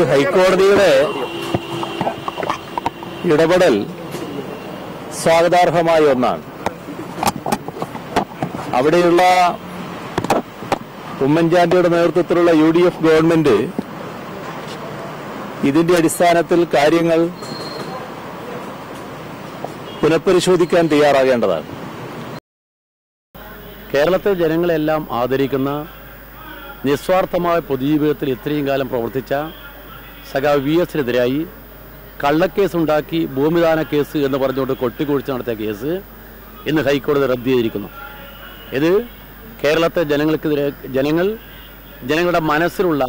ഹൈക്കോടതിയുടെ ഇടപെടൽ സ്വാഗതാർഹമായ ഒന്നാണ്. അവിടെയുള്ള ഉമ്മൻചാണ്ടിയുടെ നേതൃത്വത്തിലുള്ള യു ഡി എഫ് ഗവൺമെന്റ് ഇതിന്റെ അടിസ്ഥാനത്തിൽ കാര്യങ്ങൾ പുനഃപരിശോധിക്കാൻ തയ്യാറാകേണ്ടതാണ്. കേരളത്തിലെ ജനങ്ങളെല്ലാം ആദരിക്കുന്ന നിസ്വാർത്ഥമായ പൊതുജീവിതത്തിൽ ഇത്രയും കാലം പ്രവർത്തിച്ച സഖാവ് വി എസിനെതിരായി കള്ളക്കേസുണ്ടാക്കി ഭൂമിദാന കേസ് എന്ന് പറഞ്ഞുകൊണ്ട് കൊട്ടിക്കുഴിച്ച് നടത്തിയ കേസ് ഇന്ന് ഹൈക്കോടതി റദ്ദ് ചെയ്തിരിക്കുന്നു. ഇത് കേരളത്തെ ജനങ്ങൾക്കെതിരെ ജനങ്ങൾ ജനങ്ങളുടെ മനസ്സിലുള്ള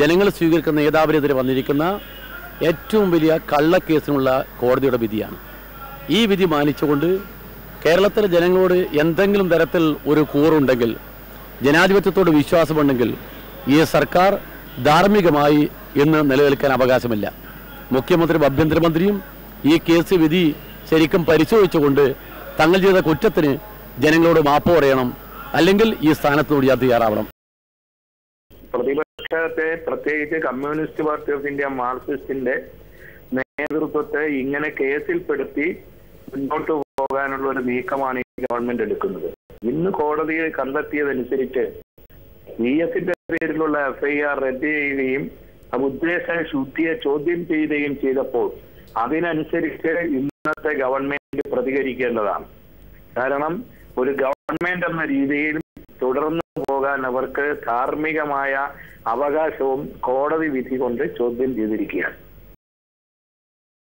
ജനങ്ങൾ സ്വീകരിക്കുന്ന നേതാവിനെതിരെ വന്നിരിക്കുന്ന ഏറ്റവും വലിയ കള്ളക്കേസിനുള്ള കോടതിയുടെ വിധിയാണ്. ഈ വിധി മാനിച്ചുകൊണ്ട് കേരളത്തിലെ ജനങ്ങളോട് എന്തെങ്കിലും തരത്തിൽ ഒരു കൂറുണ്ടെങ്കിൽ ജനാധിപത്യത്തോട് വിശ്വാസമുണ്ടെങ്കിൽ ഈ സർക്കാർ ധാർമ്മികമായി ഇന്ന് നിലനിൽക്കാൻ അവകാശമില്ല. മുഖ്യമന്ത്രിയും ആഭ്യന്തരമന്ത്രിയും ഈ കേസ് വിധി ശരിക്കും പരിശോധിച്ചുകൊണ്ട് തങ്ങൾ ചെയ്ത കുറ്റത്തിന് ജനങ്ങളോട് മാപ്പ് പറയണം. അല്ലെങ്കിൽ ഈ സ്ഥാനത്തോട് ഞാൻ തയ്യാറാവണം. പ്രതിപക്ഷത്തെ പ്രത്യേകിച്ച് കമ്മ്യൂണിസ്റ്റ് പാർട്ടി ഓഫ് ഇന്ത്യ മാർക്സിസ്റ്റിന്റെ നേതൃത്വത്തെ ഇങ്ങനെ കേസിൽപ്പെടുത്തി മുന്നോട്ട് പോകാനുള്ള ഒരു നീക്കമാണ് ഈ ഗവൺമെന്റ് എടുക്കുന്നത്. ഇന്ന് കോടതിയിൽ കണ്ടെത്തിയതനുസരിച്ച് വി എസിന്റെ പേരിലുള്ള എഫ്ഐആർ റദ്ദ് ചെയ്യുകയും അത് ഉദ്ദേശ ശുദ്ധിയെ ചോദ്യം ചെയ്യുകയും ചെയ്തപ്പോൾ അതിനനുസരിച്ച് ഇന്നത്തെ ഗവൺമെന്റ് പ്രതികരിക്കേണ്ടതാണ്. കാരണം ഒരു ഗവൺമെന്റ് എന്ന രീതിയിൽ തുടർന്നു പോകാൻ അവർക്ക് ധാർമ്മികമായ അവകാശവും കോടതി വിധി കൊണ്ട് ചോദ്യം ചെയ്തിരിക്കുകയാണ്.